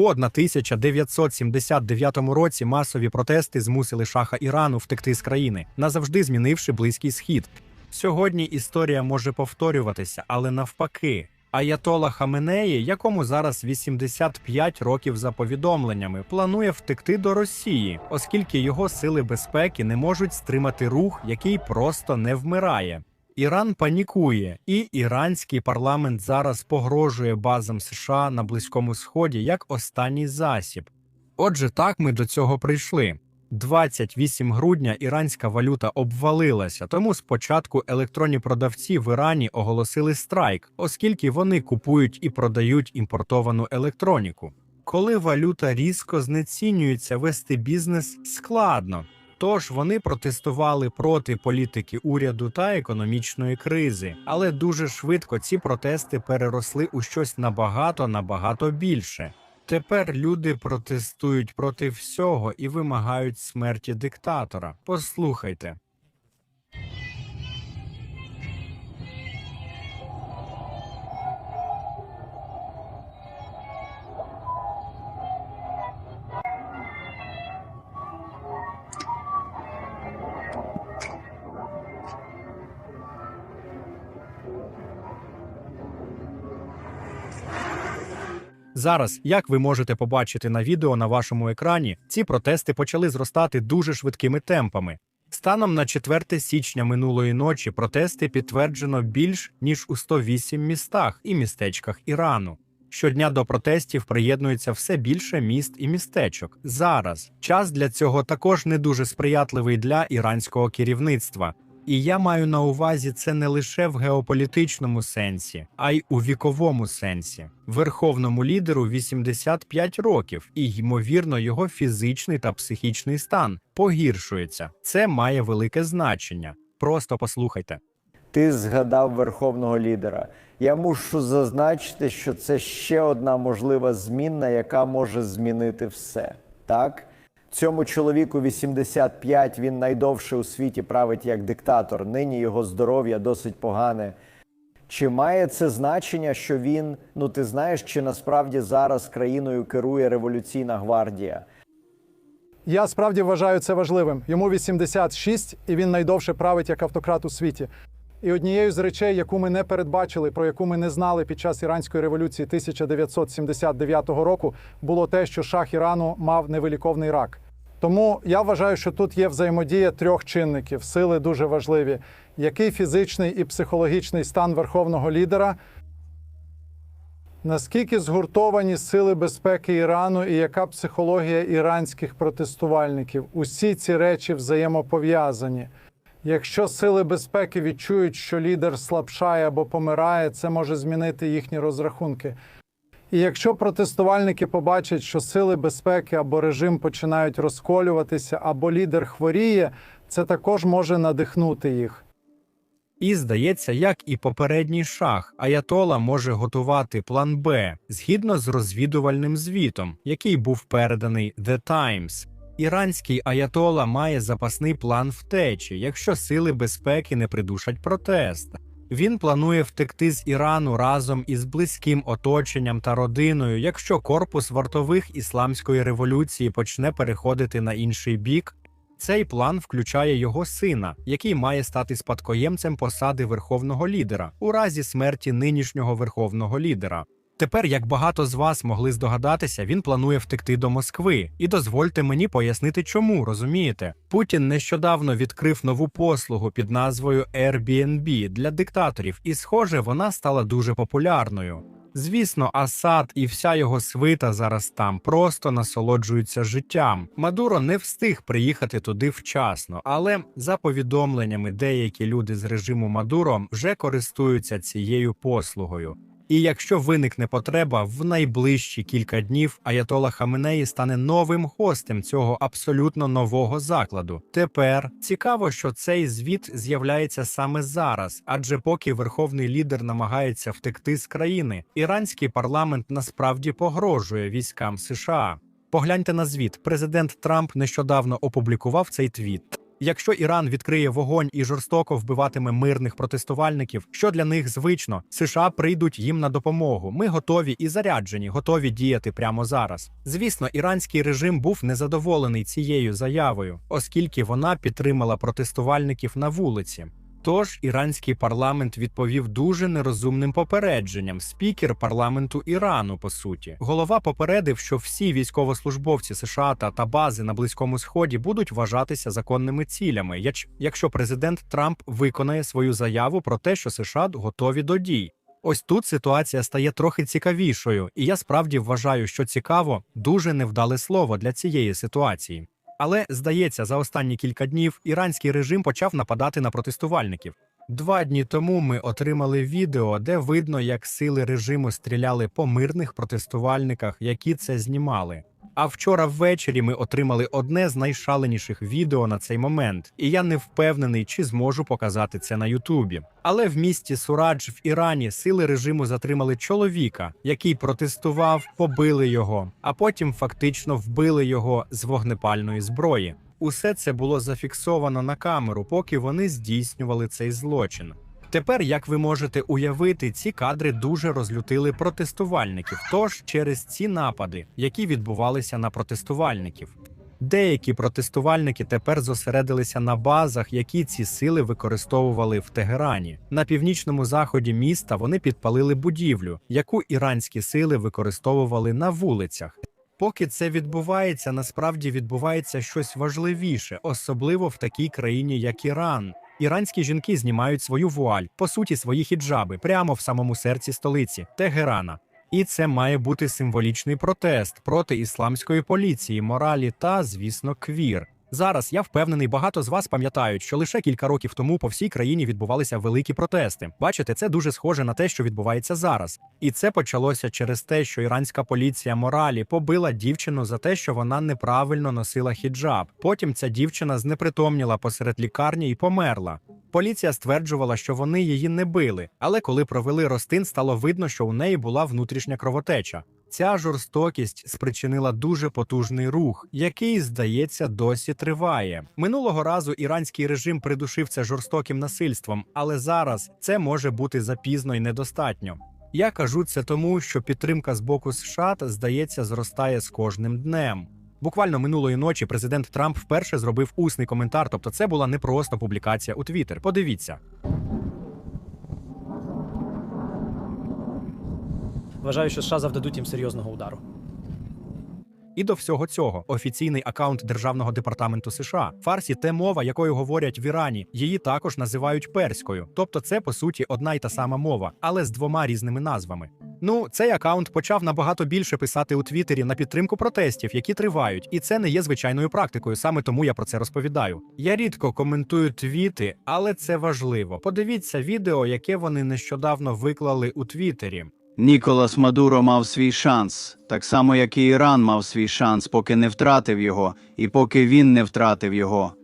У 1979 році масові протести змусили шаха Ірану втекти з країни, назавжди змінивши близький схід. Сьогодні історія може повторюватися, але навпаки. Аятола Хаменеї, якому зараз 85 років за повідомленнями, планує втекти до Росії, оскільки його сили безпеки не можуть стримати рух, який просто не вмирає. Іран панікує, і іранський парламент зараз погрожує базам США на Близькому Сході як останній засіб. Отже, так ми до цього прийшли. 28 грудня іранська валюта обвалилася, тому спочатку електронні продавці в Ірані оголосили страйк, оскільки вони купують і продають імпортовану електроніку. Коли валюта різко знецінюється, вести бізнес складно. Тож вони протестували проти політики уряду та економічної кризи, але дуже швидко ці протести переросли у щось набагато набагато більше. Тепер люди протестують проти всього і вимагають смерті диктатора. Послухайте. Зараз, як ви можете побачити на відео на вашому екрані, ці протести почали зростати дуже швидкими темпами. Станом на 4 січня минулої ночі протести підтверджено більш ніж у 108 містах і містечках Ірану. Щодня до протестів приєднується все більше міст і містечок. Зараз час для цього також не дуже сприятливий для іранського керівництва. І я маю на увазі це не лише в геополітичному сенсі, а й у віковому сенсі. Верховному лідеру 85 років, і ймовірно, його фізичний та психічний стан погіршується. Це має велике значення. Просто послухайте. Ти згадав верховного лідера. Я мушу зазначити, що це ще одна можлива змінна, яка може змінити все. Так? Цьому чоловіку 85, він найдовше у світі править як диктатор. Нині його здоров'я досить погане. Чи має це значення, що він, ну ти знаєш, чи насправді зараз країною керує революційна гвардія? Я справді вважаю це важливим. Йому 86, і він найдовше править як автократ у світі. І однією з речей, яку ми не передбачили, про яку ми не знали під час іранської революції 1979 року, було те, що шах Ірану мав невиліковний рак. Тому я вважаю, що тут є взаємодія трьох чинників. Сили дуже важливі. Який фізичний і психологічний стан верховного лідера? Наскільки згуртовані сили безпеки Ірану і яка психологія іранських протестувальників? Усі ці речі взаємопов'язані. Якщо сили безпеки відчують, що лідер слабшає або помирає, це може змінити їхні розрахунки. І якщо протестувальники побачать, що сили безпеки або режим починають розколюватися, або лідер хворіє, це також може надихнути їх. І здається, як і попередній шах, Аятола може готувати план Б згідно з розвідувальним звітом, який був переданий The Times. Іранський Аятола має запасний план втечі, якщо сили безпеки не придушать протест. Він планує втекти з Ірану разом із близьким оточенням та родиною, якщо корпус вартових ісламської революції почне переходити на інший бік. Цей план включає його сина, який має стати спадкоємцем посади верховного лідера у разі смерті нинішнього верховного лідера. Тепер, як багато з вас могли здогадатися, він планує втекти до Москви. І дозвольте мені пояснити, чому розумієте. Путін нещодавно відкрив нову послугу під назвою Airbnb для диктаторів, і, схоже, вона стала дуже популярною. Звісно, Асад і вся його свита зараз там просто насолоджуються життям. Мадуро не встиг приїхати туди вчасно, але за повідомленнями деякі люди з режиму Мадуро вже користуються цією послугою. І якщо виникне потреба, в найближчі кілька днів Аятола Хаменеї стане новим гостем цього абсолютно нового закладу. Тепер цікаво, що цей звіт з'являється саме зараз, адже поки верховний лідер намагається втекти з країни, іранський парламент насправді погрожує військам США. Погляньте на звіт. Президент Трамп нещодавно опублікував цей твіт. Якщо Іран відкриє вогонь і жорстоко вбиватиме мирних протестувальників, що для них звично, США прийдуть їм на допомогу. Ми готові і заряджені, готові діяти прямо зараз. Звісно, іранський режим був незадоволений цією заявою, оскільки вона підтримала протестувальників на вулиці. Тож іранський парламент відповів дуже нерозумним попередженням. Спікер парламенту Ірану, по суті, голова попередив, що всі військовослужбовці США та, та бази на близькому сході будуть вважатися законними цілями, якщо президент Трамп виконає свою заяву про те, що США готові до дій. Ось тут ситуація стає трохи цікавішою, і я справді вважаю, що цікаво дуже невдале слово для цієї ситуації. Але здається, за останні кілька днів іранський режим почав нападати на протестувальників. Два дні тому ми отримали відео, де видно, як сили режиму стріляли по мирних протестувальниках, які це знімали. А вчора ввечері ми отримали одне з найшаленіших відео на цей момент, і я не впевнений, чи зможу показати це на Ютубі. Але в місті Сурадж в Ірані сили режиму затримали чоловіка, який протестував, побили його, а потім фактично вбили його з вогнепальної зброї. Усе це було зафіксовано на камеру, поки вони здійснювали цей злочин. Тепер, як ви можете уявити, ці кадри дуже розлютили протестувальників. Тож через ці напади, які відбувалися на протестувальників. Деякі протестувальники тепер зосередилися на базах, які ці сили використовували в Тегерані. На північному заході міста вони підпалили будівлю, яку іранські сили використовували на вулицях. Поки це відбувається, насправді відбувається щось важливіше, особливо в такій країні, як Іран. Іранські жінки знімають свою вуаль, по суті, свої хіджаби, прямо в самому серці столиці Тегерана. І це має бути символічний протест проти ісламської поліції, моралі та, звісно, квір. Зараз я впевнений, багато з вас пам'ятають, що лише кілька років тому по всій країні відбувалися великі протести. Бачите, це дуже схоже на те, що відбувається зараз. І це почалося через те, що іранська поліція моралі побила дівчину за те, що вона неправильно носила хіджаб. Потім ця дівчина знепритомніла посеред лікарні і померла. Поліція стверджувала, що вони її не били, але коли провели ростин, стало видно, що у неї була внутрішня кровотеча. Ця жорстокість спричинила дуже потужний рух, який, здається, досі триває. Минулого разу іранський режим придушив це жорстоким насильством, але зараз це може бути запізно і недостатньо. Я кажу це тому, що підтримка з боку США, здається, зростає з кожним днем. Буквально минулої ночі президент Трамп вперше зробив усний коментар, тобто це була не просто публікація у Твіттер. Подивіться. Вважаю, що США завдадуть їм серйозного удару. І до всього цього офіційний акаунт Державного департаменту США Фарсі те мова, якою говорять в Ірані. Її також називають перською. Тобто, це по суті одна й та сама мова, але з двома різними назвами. Ну, цей акаунт почав набагато більше писати у Твіттері на підтримку протестів, які тривають, і це не є звичайною практикою. Саме тому я про це розповідаю. Я рідко коментую твіти, але це важливо. Подивіться відео, яке вони нещодавно виклали у Твіттері. Ніколас Мадуро мав свій шанс, так само як і Іран мав свій шанс, поки не втратив його, і поки він не втратив його.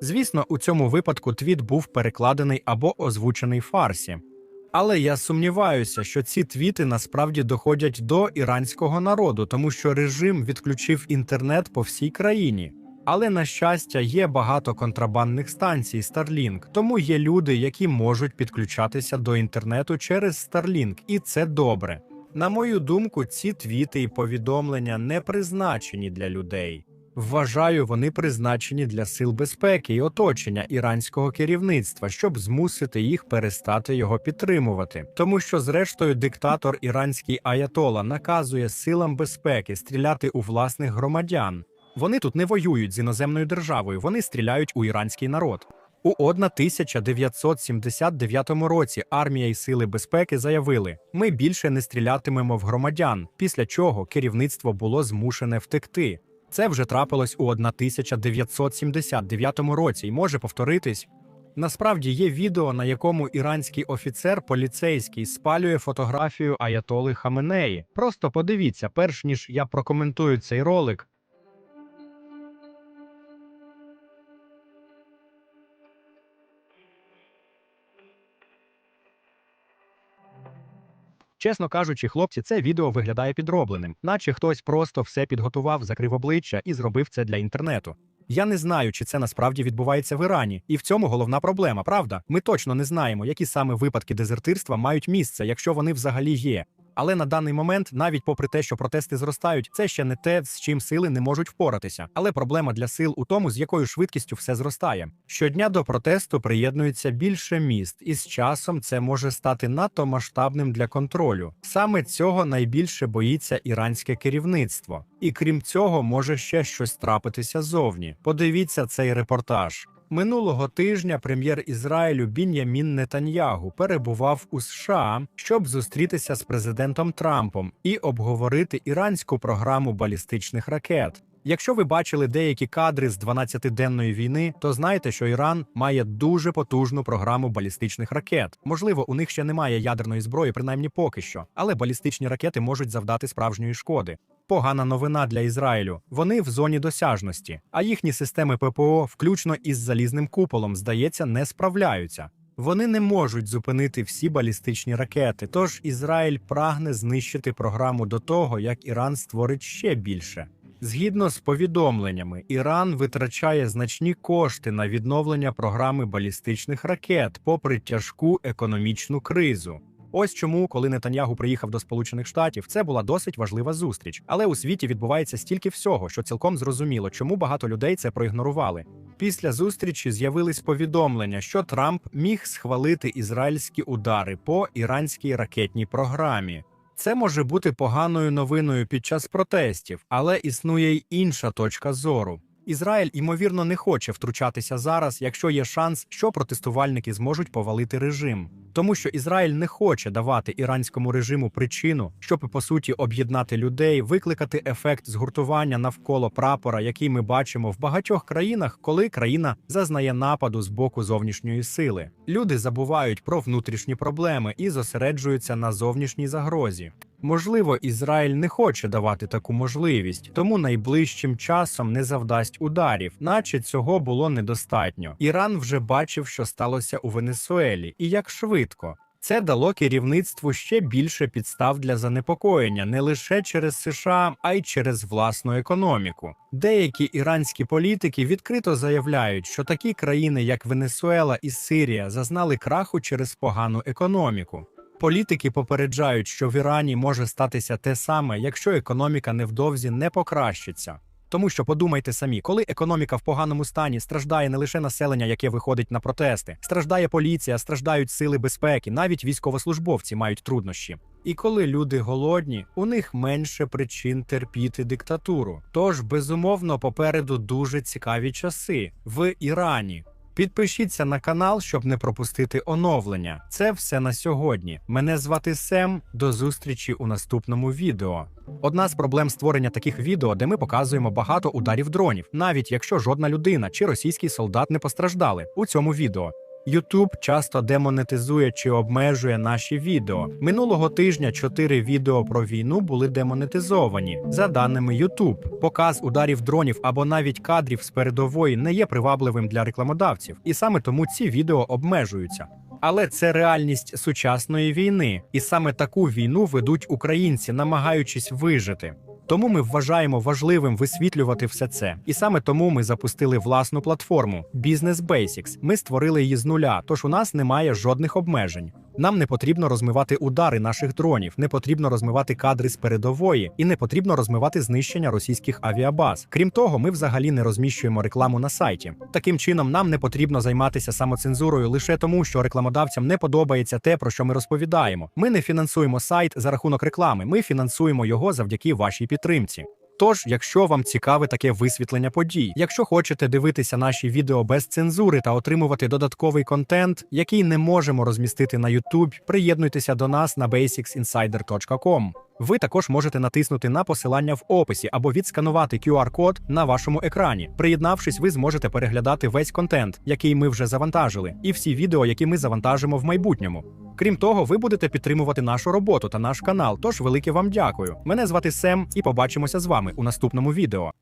Звісно, у цьому випадку твіт був перекладений або озвучений фарсі. Але я сумніваюся, що ці твіти насправді доходять до іранського народу, тому що режим відключив інтернет по всій країні. Але на щастя, є багато контрабандних станцій Starlink, тому є люди, які можуть підключатися до інтернету через Starlink, і це добре. На мою думку, ці твіти і повідомлення не призначені для людей. Вважаю, вони призначені для сил безпеки і оточення іранського керівництва, щоб змусити їх перестати його підтримувати. Тому що, зрештою, диктатор іранський Аятола наказує силам безпеки стріляти у власних громадян. Вони тут не воюють з іноземною державою, вони стріляють у іранський народ. У 1979 році армія і сили безпеки заявили: ми більше не стрілятимемо в громадян, після чого керівництво було змушене втекти. Це вже трапилось у 1979 році і може повторитись. Насправді є відео, на якому іранський офіцер поліцейський спалює фотографію Аятоли Хаменеї. Просто подивіться, перш ніж я прокоментую цей ролик. Чесно кажучи, хлопці, це відео виглядає підробленим, наче хтось просто все підготував, закрив обличчя і зробив це для інтернету. Я не знаю, чи це насправді відбувається в Ірані, і в цьому головна проблема, правда? Ми точно не знаємо, які саме випадки дезертирства мають місце, якщо вони взагалі є. Але на даний момент, навіть попри те, що протести зростають, це ще не те, з чим сили не можуть впоратися. Але проблема для сил у тому, з якою швидкістю все зростає. Щодня до протесту приєднується більше міст, і з часом це може стати надто масштабним для контролю. Саме цього найбільше боїться іранське керівництво. І крім цього, може ще щось трапитися зовні. Подивіться цей репортаж. Минулого тижня прем'єр Ізраїлю Бін'ямін Нетаньягу перебував у США, щоб зустрітися з президентом Трампом і обговорити іранську програму балістичних ракет. Якщо ви бачили деякі кадри з 12-денної війни, то знаєте, що Іран має дуже потужну програму балістичних ракет. Можливо, у них ще немає ядерної зброї, принаймні поки що, але балістичні ракети можуть завдати справжньої шкоди. Погана новина для Ізраїлю. Вони в зоні досяжності, а їхні системи ППО, включно із залізним куполом, здається, не справляються. Вони не можуть зупинити всі балістичні ракети. Тож Ізраїль прагне знищити програму до того, як Іран створить ще більше. Згідно з повідомленнями, Іран витрачає значні кошти на відновлення програми балістичних ракет, попри тяжку економічну кризу. Ось чому, коли Нетаньягу приїхав до Сполучених Штатів, це була досить важлива зустріч. Але у світі відбувається стільки всього, що цілком зрозуміло, чому багато людей це проігнорували. Після зустрічі з'явились повідомлення, що Трамп міг схвалити ізраїльські удари по іранській ракетній програмі. Це може бути поганою новиною під час протестів, але існує й інша точка зору. Ізраїль, ймовірно, не хоче втручатися зараз, якщо є шанс, що протестувальники зможуть повалити режим. Тому що Ізраїль не хоче давати іранському режиму причину, щоб по суті об'єднати людей, викликати ефект згуртування навколо прапора, який ми бачимо в багатьох країнах, коли країна зазнає нападу з боку зовнішньої сили. Люди забувають про внутрішні проблеми і зосереджуються на зовнішній загрозі. Можливо, Ізраїль не хоче давати таку можливість, тому найближчим часом не завдасть ударів, наче цього було недостатньо. Іран вже бачив, що сталося у Венесуелі, і як швидко. Це дало керівництву ще більше підстав для занепокоєння не лише через США, а й через власну економіку. Деякі іранські політики відкрито заявляють, що такі країни, як Венесуела і Сирія, зазнали краху через погану економіку. Політики попереджають, що в Ірані може статися те саме, якщо економіка невдовзі не покращиться. Тому що подумайте самі, коли економіка в поганому стані страждає не лише населення, яке виходить на протести, страждає поліція, страждають сили безпеки, навіть військовослужбовці мають труднощі. І коли люди голодні, у них менше причин терпіти диктатуру. Тож, безумовно, попереду дуже цікаві часи в Ірані. Підпишіться на канал, щоб не пропустити оновлення. Це все на сьогодні. Мене звати Сем. До зустрічі у наступному відео. Одна з проблем створення таких відео, де ми показуємо багато ударів дронів, навіть якщо жодна людина чи російський солдат не постраждали у цьому відео. YouTube часто демонетизує чи обмежує наші відео. Минулого тижня чотири відео про війну були демонетизовані. За даними YouTube, показ ударів дронів або навіть кадрів з передової не є привабливим для рекламодавців, і саме тому ці відео обмежуються. Але це реальність сучасної війни, і саме таку війну ведуть українці, намагаючись вижити. Тому ми вважаємо важливим висвітлювати все це. І саме тому ми запустили власну платформу Business Basics. Ми створили її з нуля, тож у нас немає жодних обмежень. Нам не потрібно розмивати удари наших дронів, не потрібно розмивати кадри з передової і не потрібно розмивати знищення російських авіабаз. Крім того, ми взагалі не розміщуємо рекламу на сайті. Таким чином, нам не потрібно займатися самоцензурою лише тому, що рекламодавцям не подобається те, про що ми розповідаємо. Ми не фінансуємо сайт за рахунок реклами. Ми фінансуємо його завдяки вашій підтримці. Тож, якщо вам цікаве таке висвітлення подій, якщо хочете дивитися наші відео без цензури та отримувати додатковий контент, який не можемо розмістити на YouTube, приєднуйтеся до нас на basicsinsider.com. Ви також можете натиснути на посилання в описі або відсканувати QR-код на вашому екрані. Приєднавшись, ви зможете переглядати весь контент, який ми вже завантажили, і всі відео, які ми завантажимо в майбутньому. Крім того, ви будете підтримувати нашу роботу та наш канал. Тож велике вам дякую. Мене звати Сем, і побачимося з вами у наступному відео.